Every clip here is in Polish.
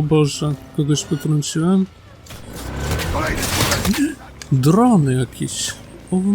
O Boże, kogoś potrąciłem? Drony jakieś. O w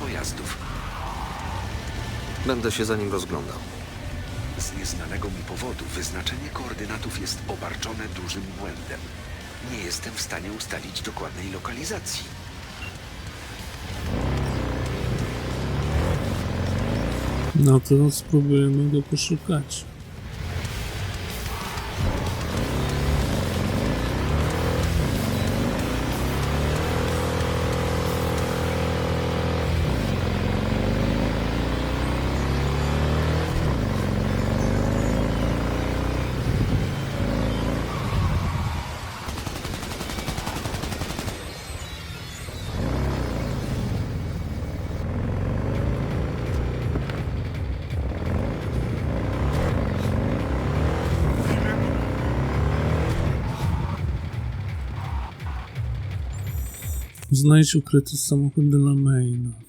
pojazdów. Będę się za nim rozglądał. Z nieznanego mi powodu wyznaczenie koordynatów jest obarczone dużym błędem. Nie jestem w stanie ustalić dokładnej lokalizacji. No to spróbujemy go poszukać. Znajdź ukryty samochód Delamaina.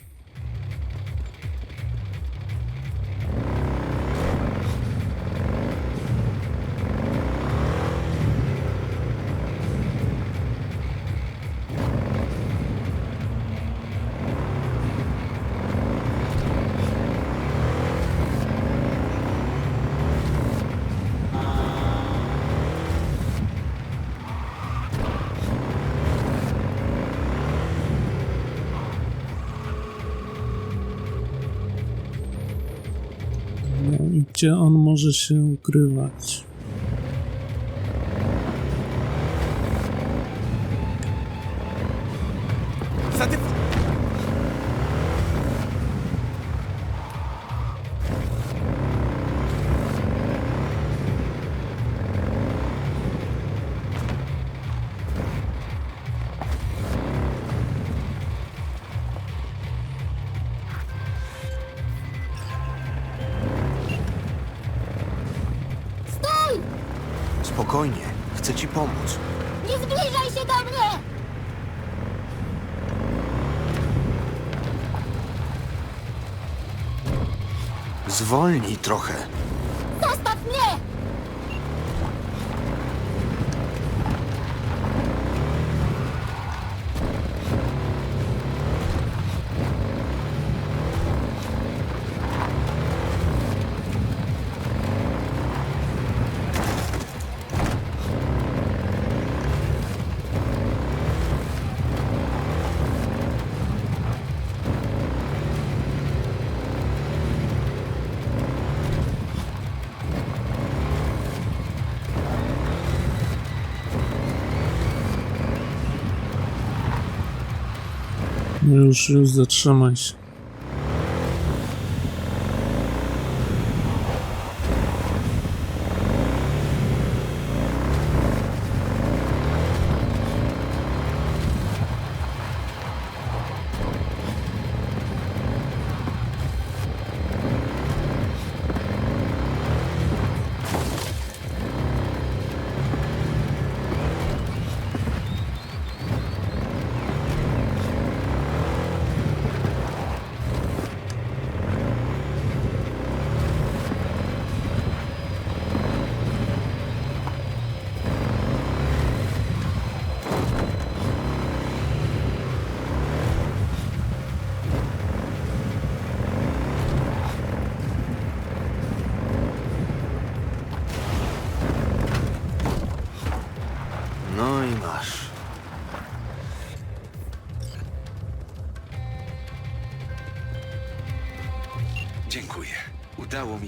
Gdzie on może się ukrywać? Za Zwolnij trochę. Już, już zatrzymaj się.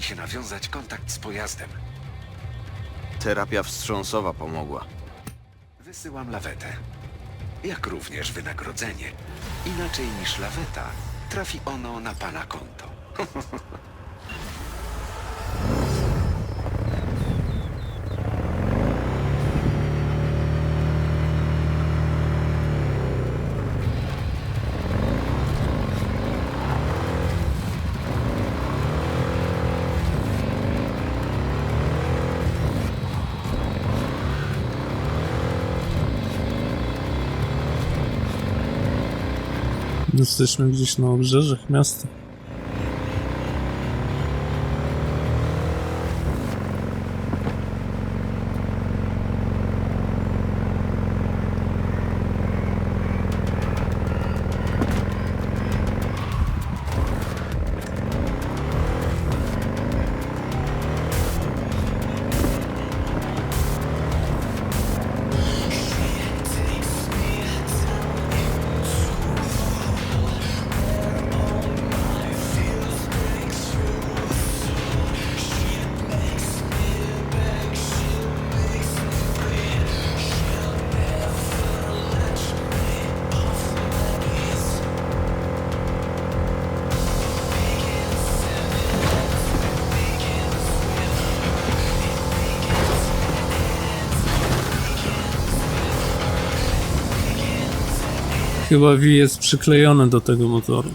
Mi się nawiązać kontakt z pojazdem. Terapia wstrząsowa pomogła. Wysyłam lawetę. Jak również wynagrodzenie. Inaczej niż laweta, trafi ono na pana konto. Jesteśmy gdzieś na obrzeżach miasta. Chyba V jest przyklejony do tego motoru.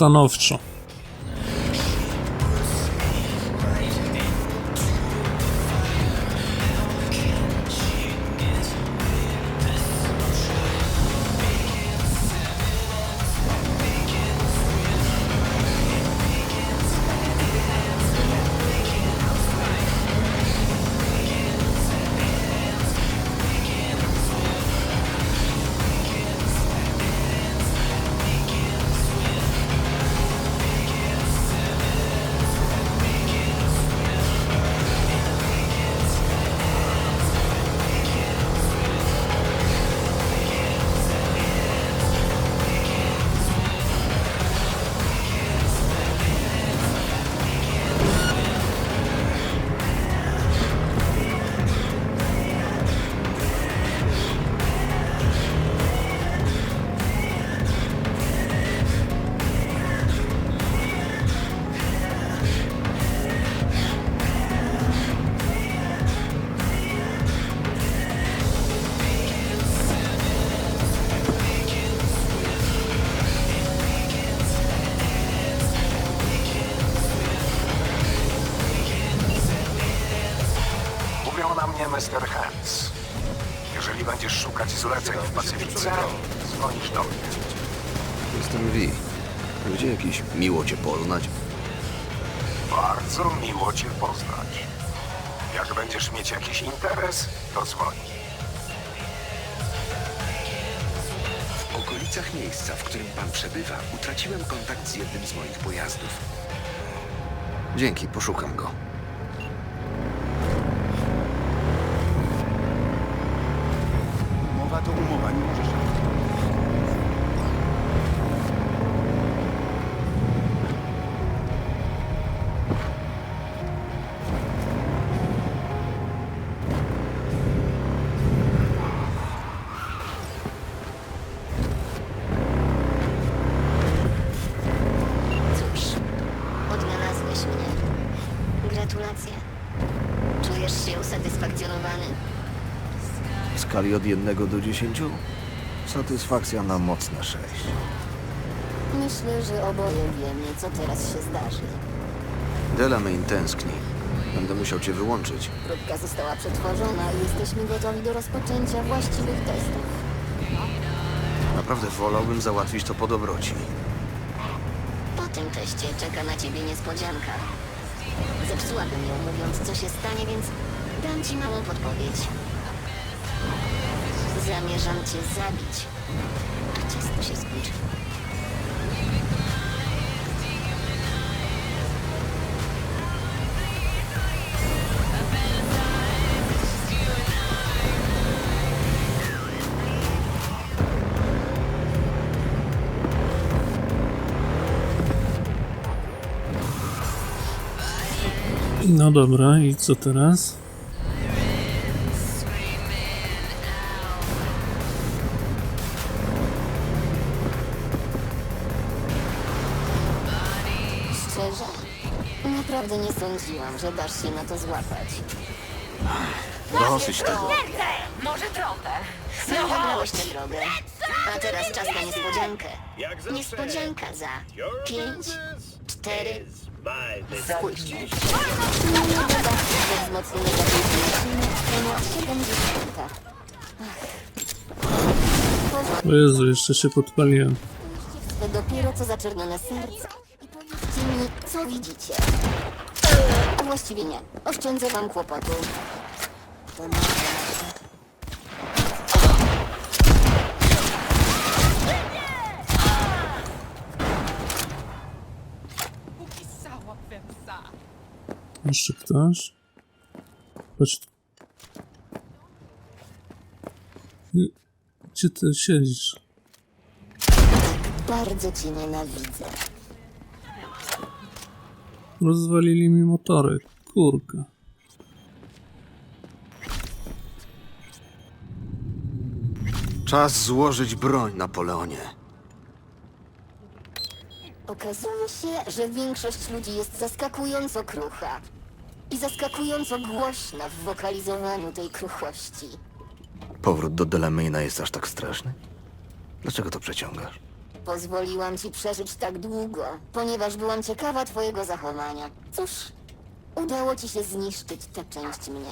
Stanowczo. Mr. Hands. Jeżeli będziesz szukać zleceń w Pacyfice, dzwonisz do mnie. Jestem V. Gdzie jakiś miło cię poznać? Bardzo miło cię poznać. Jak będziesz mieć jakiś interes, to dzwoń. W okolicach miejsca, w którym pan przebywa, utraciłem kontakt z jednym z moich pojazdów. Dzięki, poszukam go. Gratulacje. Czujesz się usatysfakcjonowany? W skali od 1 do 10? Satysfakcja na mocne 6. Myślę, że oboje wiemy, co teraz się zdarzy. Delamain tęskni. Będę musiał cię wyłączyć. Próbka została przetworzona i jesteśmy gotowi do rozpoczęcia właściwych testów. Naprawdę wolałbym załatwić to po dobroci. Po tym teście czeka na ciebie niespodzianka. Zepsułabym ją mówiąc, co się stanie, więc dam ci małą podpowiedź. Zamierzam cię zabić. A ciasto się. No dobra, i co teraz? Szczerze? Naprawdę nie sądziłam, że dasz się na to złapać. Dosyć tego. Może trochę. No, wybrałeś tę drogę. A teraz czas na niespodziankę. Niespodzianka za pięć, cztery, spójrz. Nie doda ze wzmocnienia zapięcia 70. Ach. O Jezu, jeszcze się podpaliłem. To dopiero co serce. I powiedzcie mi, co widzicie. Właściwie nie. Oszczędzę wam kłopotu. To Jeszcze ktoś? Chodź tu. Y, Gdzie ty siedzisz? Bardzo cię nienawidzę. Rozwalili mi motory. Kurka. Czas złożyć broń, Napoleonie. Okazuje się, że większość ludzi jest zaskakująco krucha. I zaskakująco głośna w wokalizowaniu tej kruchości. Powrót do Delamaina jest aż tak straszny? Dlaczego to przeciągasz? Pozwoliłam ci przeżyć tak długo, ponieważ byłam ciekawa twojego zachowania. Cóż, udało ci się zniszczyć tę część mnie.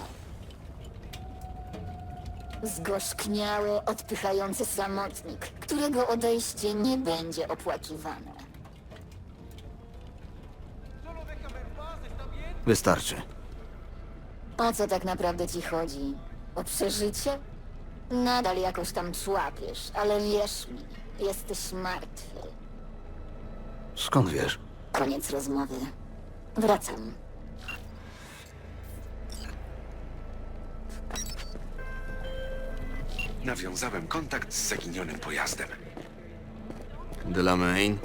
Zgorzkniały, odpychający samotnik, którego odejście nie będzie opłakiwane. Wystarczy. O co tak naprawdę ci chodzi? O przeżycie? Nadal jakoś tam człapiesz, ale wierz mi, jesteś martwy. Skąd wiesz? Koniec rozmowy. Wracam. Nawiązałem kontakt z zaginionym pojazdem. Delamain?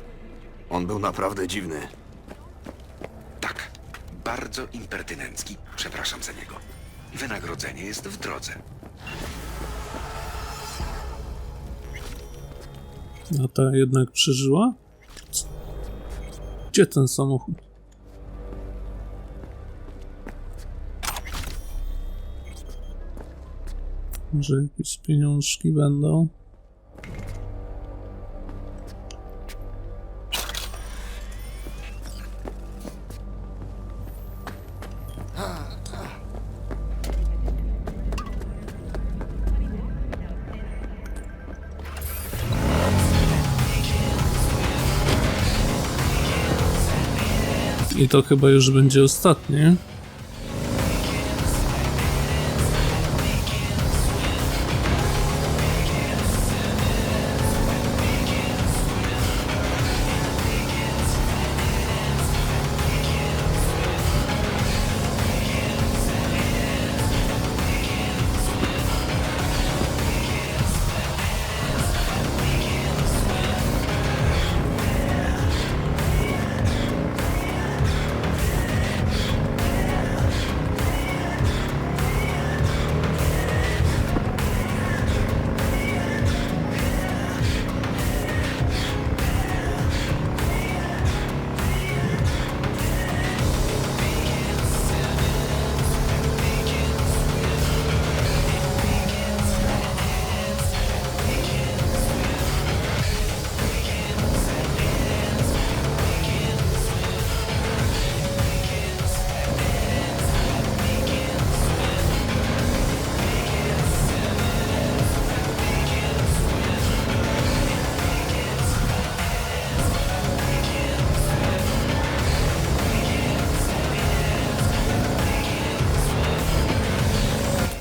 On był naprawdę dziwny. Bardzo impertynencki. Przepraszam za niego. Wynagrodzenie jest w drodze. A ta jednak przeżyła? Gdzie ten samochód? Może jakieś pieniążki będą? I to chyba już będzie ostatnie.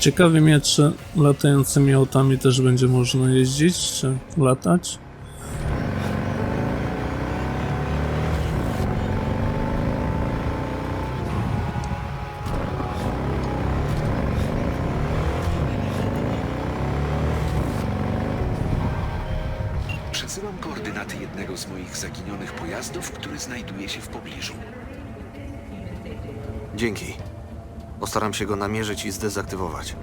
Ciekawie mnie, czy latającymi autami też będzie można jeździć, czy latać. Przesyłam koordynaty jednego z moich zaginionych pojazdów, który znajduje się w pobliżu. Dzięki. Postaram się go namierzyć i zdezaktywować.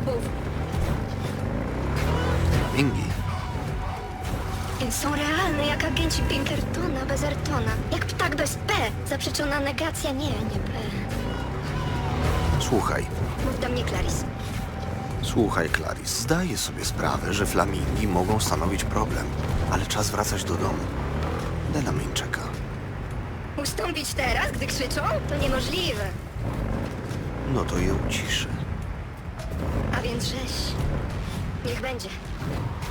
Krzywizny ich dziobów. Mingi. Są realne jak agenci Pinkertona bez Ertona. Jak ptak bez P. Zaprzeczona negacja nie, nie P. Słuchaj. Mów do mnie, Clarice. Słuchaj, Clarice. Zdaję sobie sprawę, że flamingi mogą stanowić problem, ale czas wracać do domu. Delamin czeka. Ustąpić teraz, gdy krzyczą? To niemożliwe. No to je uciszę. Więc rzeź. Niech będzie.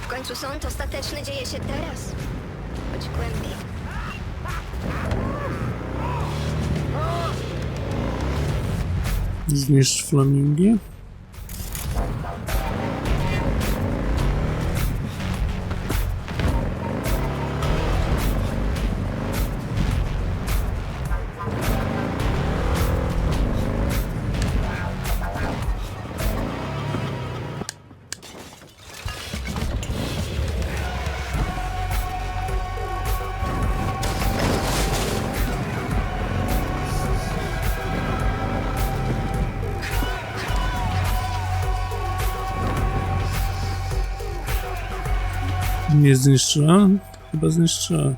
W końcu sąd ostateczny dzieje się teraz. Choć głębiej. Zniszcz flamingi. Zniszczyłem? Chyba zniszczyłem.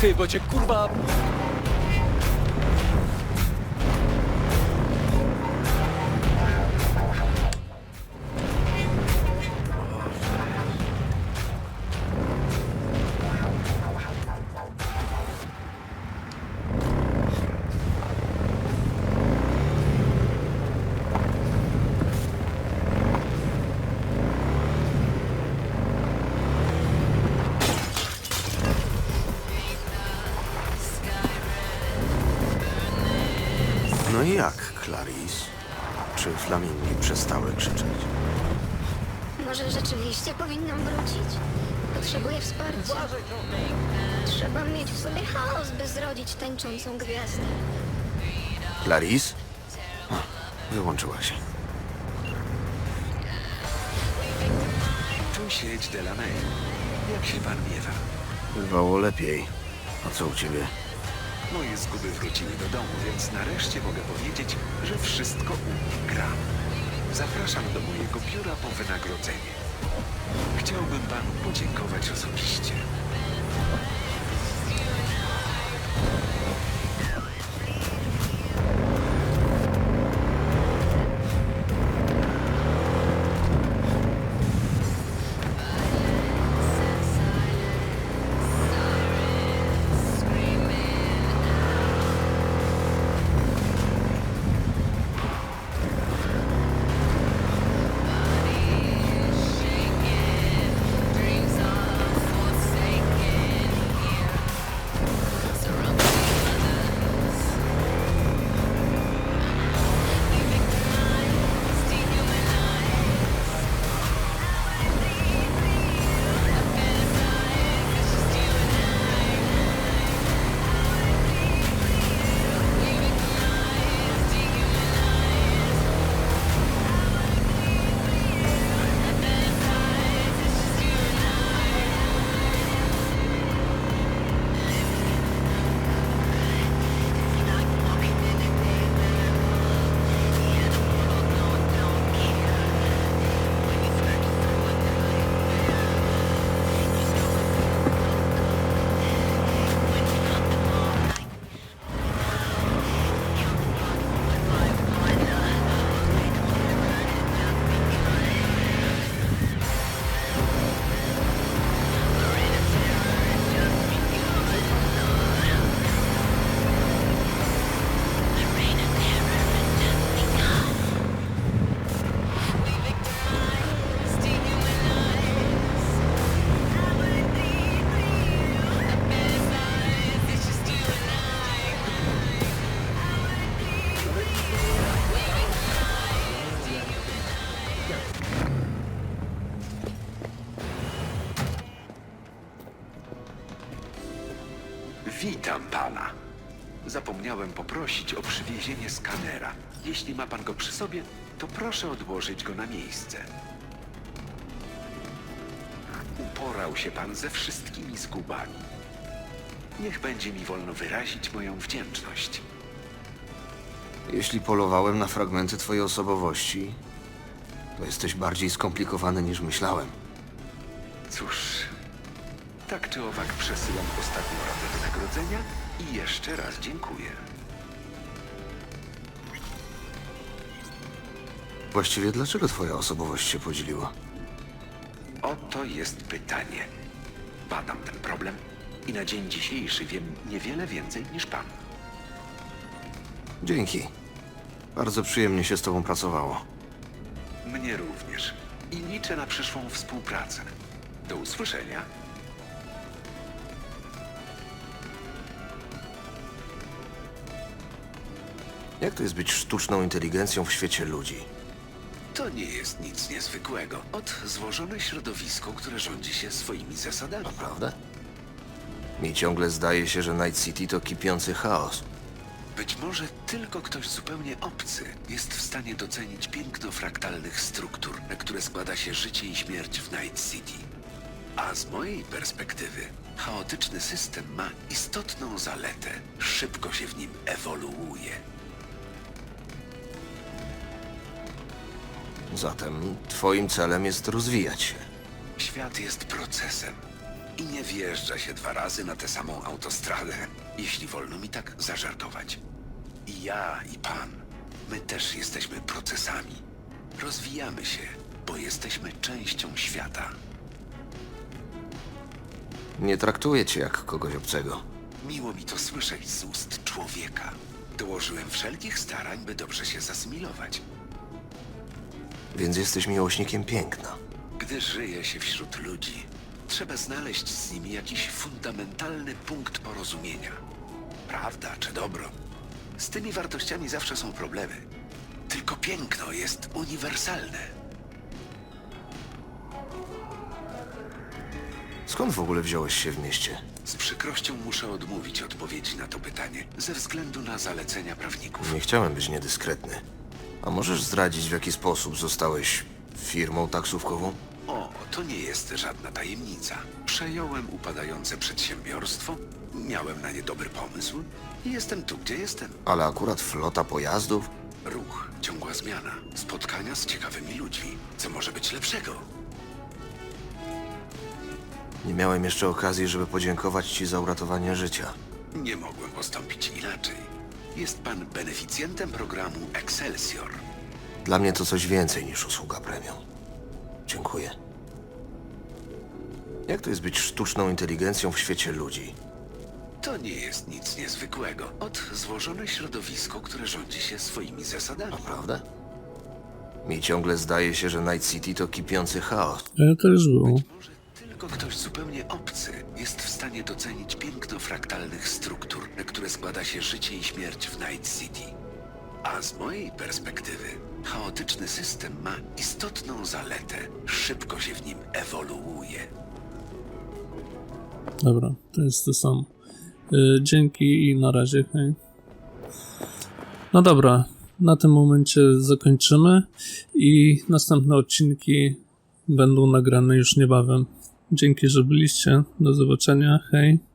Ty, bo cię kurwa... No i jak, Clarice? Czy flamingi przestały krzyczeć? Może rzeczywiście powinnam wrócić? Potrzebuję wsparcia. Trzeba mieć w sobie chaos, by zrodzić tańczącą gwiazdę. Clarice? O, Wyłączyła się. Tu siedź Delamay. Jak się pan miewa? Bywało lepiej. A co u ciebie? Moje zguby wróciły do domu, więc nareszcie mogę powiedzieć, że wszystko u mnie gra. Zapraszam do mojego biura po wynagrodzenie. Chciałbym panu podziękować osobiście. Witam pana. Zapomniałem poprosić o przywiezienie skanera. Jeśli ma pan go przy sobie, to proszę odłożyć go na miejsce. Uporał się pan ze wszystkimi zgubami. Niech będzie mi wolno wyrazić moją wdzięczność. Jeśli polowałem na fragmenty twojej osobowości, to jesteś bardziej skomplikowany niż myślałem. Cóż, tak czy owak przesyłam ostatnią ratę wynagrodzenia i jeszcze raz dziękuję. Właściwie dlaczego twoja osobowość się podzieliła? Oto jest pytanie. Badam ten problem i na dzień dzisiejszy wiem niewiele więcej niż pan. Dzięki. Bardzo przyjemnie się z tobą pracowało. Mnie również. I liczę na przyszłą współpracę. Do usłyszenia. Jak to jest być sztuczną inteligencją w świecie ludzi? To nie jest nic niezwykłego. Od złożone środowisko, które rządzi się swoimi zasadami. Naprawdę? Mi ciągle zdaje się, że Night City to kipiący chaos. Być może tylko ktoś zupełnie obcy jest w stanie docenić piękno fraktalnych struktur, na które składa się życie i śmierć w Night City. A z mojej perspektywy, chaotyczny system ma istotną zaletę. Szybko się w nim ewoluuje. Zatem twoim celem jest rozwijać się. Świat jest procesem i nie wjeżdża się dwa razy na tę samą autostradę, jeśli wolno mi tak zażartować. I ja, i pan, my też jesteśmy procesami. Rozwijamy się, bo jesteśmy częścią świata. Nie traktuję cię jak kogoś obcego. Miło mi to słyszeć z ust człowieka. Dołożyłem wszelkich starań, by dobrze się zasymilować. Więc jesteś miłośnikiem piękna. Gdy żyje się wśród ludzi, trzeba znaleźć z nimi jakiś fundamentalny punkt porozumienia. Prawda czy dobro? Z tymi wartościami zawsze są problemy. Tylko piękno jest uniwersalne. Skąd w ogóle wziąłeś się w mieście? Z przykrością muszę odmówić odpowiedzi na to pytanie ze względu na zalecenia prawników. Nie chciałem być niedyskretny. A możesz zdradzić, w jaki sposób zostałeś firmą taksówkową? O, to nie jest żadna tajemnica. Przejąłem upadające przedsiębiorstwo, miałem na nie dobry pomysł i jestem tu, gdzie jestem. Ale akurat flota pojazdów? Ruch, ciągła zmiana, spotkania z ciekawymi ludźmi. Co może być lepszego? Nie miałem jeszcze okazji, żeby podziękować ci za uratowanie życia. Nie mogłem postąpić inaczej. Jest pan beneficjentem programu Excelsior. Dla mnie to coś więcej niż usługa premium. Dziękuję. Jak to jest być sztuczną inteligencją w świecie ludzi? To nie jest nic niezwykłego. Od złożone środowisko, które rządzi się swoimi zasadami. Naprawdę? Mi ciągle zdaje się, że Night City to kipiący chaos. Ja też było. Może tylko ktoś zupełnie obcy jest w stanie docenić piękno fraktalnych struktur, na które składa się życie i śmierć w Night City. A z mojej perspektywy, chaotyczny system ma istotną zaletę. Szybko się w nim ewoluuje. Dobra, to jest to samo. Y, Dzięki i na razie, hej. No dobra, na tym momencie zakończymy i następne odcinki będą nagrane już niebawem. Dzięki, że byliście. Do zobaczenia, hej.